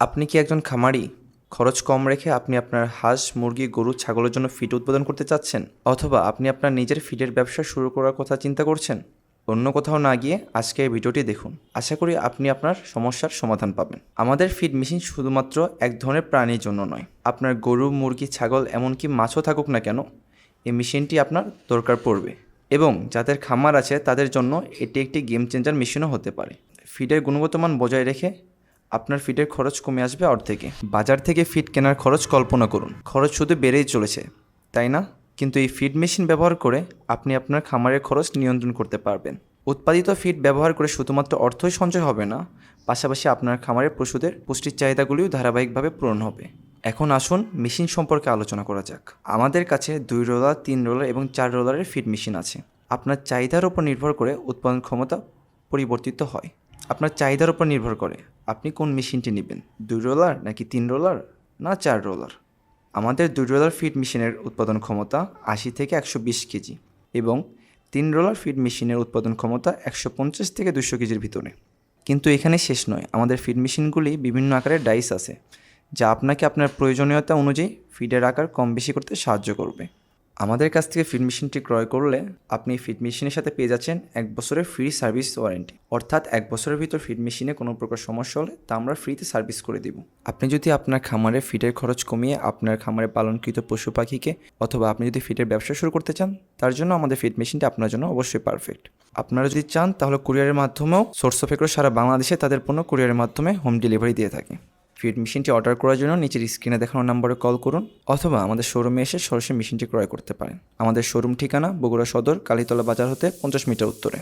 আপনি কি একজন খামারি? খরচ কম রেখে আপনি আপনার হাঁস, মুরগি, গরু, ছাগলের জন্য ফিড উৎপাদন করতে চাচ্ছেন? অথবা আপনি আপনার নিজের ফিডের ব্যবসা শুরু করার কথা চিন্তা করছেন? অন্য কোথাও না গিয়ে আজকে এই ভিডিওটি দেখুন। আশা করি আপনি আপনার সমস্যার সমাধান পাবেন। আমাদের ফিড মেশিন শুধুমাত্র এক ধরনের প্রাণীর জন্য নয়। আপনার গরু, মুরগি, ছাগল, এমনকি মাছও থাকুক না কেন, এই মেশিনটি আপনার দরকার পড়বে। এবং যাদের খামার আছে তাদের জন্য এটি একটি গেম চেঞ্জার মেশিনও হতে পারে। ফিডের গুণগত মান বজায় রেখে আপনার ফিডের খরচ কমে আসবে অর্ধেকে। বাজার থেকে ফিড কেনার খরচ কল্পনা করুন। খরচ শুধু বেড়েই চলেছে, তাই না? কিন্তু এই ফিড মেশিন ব্যবহার করে আপনি আপনার খামারের খরচ নিয়ন্ত্রণ করতে পারবেন। উৎপাদিত ফিড ব্যবহার করে শুধুমাত্র অর্থই সঞ্চয় হবে না, পাশাপাশি আপনার খামারের পশুদের পুষ্টির চাহিদাগুলিও ধারাবাহিকভাবে পূরণ হবে। এখন আসুন মেশিন সম্পর্কে আলোচনা করা যাক। আমাদের কাছে দুই রোলার, তিন রোলার এবং চার রোলারের ফিড মেশিন আছে। আপনার চাহিদার উপর নির্ভর করে উৎপাদন ক্ষমতা পরিবর্তিত হয়। আপনার চাহিদার উপর নির্ভর করে। আপনি কোন মেশিনটি নেবেন? দুই রোলার নাকি তিন রোলার? না, চার রোলার। আমাদের দুই রোলার ফিড মেশিনের উৎপাদন ক্ষমতা আশি থেকে একশো বিশ কেজি এবং তিন রোলার ফিড মেশিনের উৎপাদন ক্ষমতা একশো পঞ্চাশ থেকে দুশো কেজির ভিতরে। কিন্তু এখানে শেষ নয়। আমাদের ফিড মেশিনগুলি বিভিন্ন আকারের ডাইস আছে, যা আপনাকে আপনার প্রয়োজনীয়তা অনুযায়ী ফিডের আকার কম বেশি করতে সাহায্য করবে। আমাদের কাছ থেকে ফিড মেশিনটি ক্রয় করলে আপনি ফিড মেশিনের সাথে পেয়ে যাচ্ছেন এক বছরের ফ্রি সার্ভিস ওয়ারেন্টি। অর্থাৎ এক বছরের ভিতর ফিড মেশিনে কোনো প্রকার সমস্যা হলে তা আমরা ফ্রিতে সার্ভিস করে দিব। আপনি যদি আপনার খামারে ফিডের খরচ কমিয়ে আপনার খামারে পালনকৃত পশু পাখিকে অথবা আপনি যদি ফিডের ব্যবসা শুরু করতে চান, তার জন্য আমাদের ফিড মেশিনটি আপনার জন্য অবশ্যই পারফেক্ট। আপনারা যদি চান, তাহলে কুরিয়ারের মাধ্যমেও সোর্স অফ সারা বাংলাদেশে তাদের পণ্য কুরিয়ারের মাধ্যমে হোম ডেলিভারি দিয়ে থাকে। ফিড মেশিনটি অর্ডার করার জন্য নিচের স্ক্রিনে দেখানো নম্বরে কল করুন অথবা আমাদের শোরুমে এসে সরাসরি মেশিনটি ক্রয় করতে পারেন। আমাদের শোরুম ঠিকানা বগুড়া সদর, কালীতলা বাজার হতে পঞ্চাশ মিটার উত্তরে।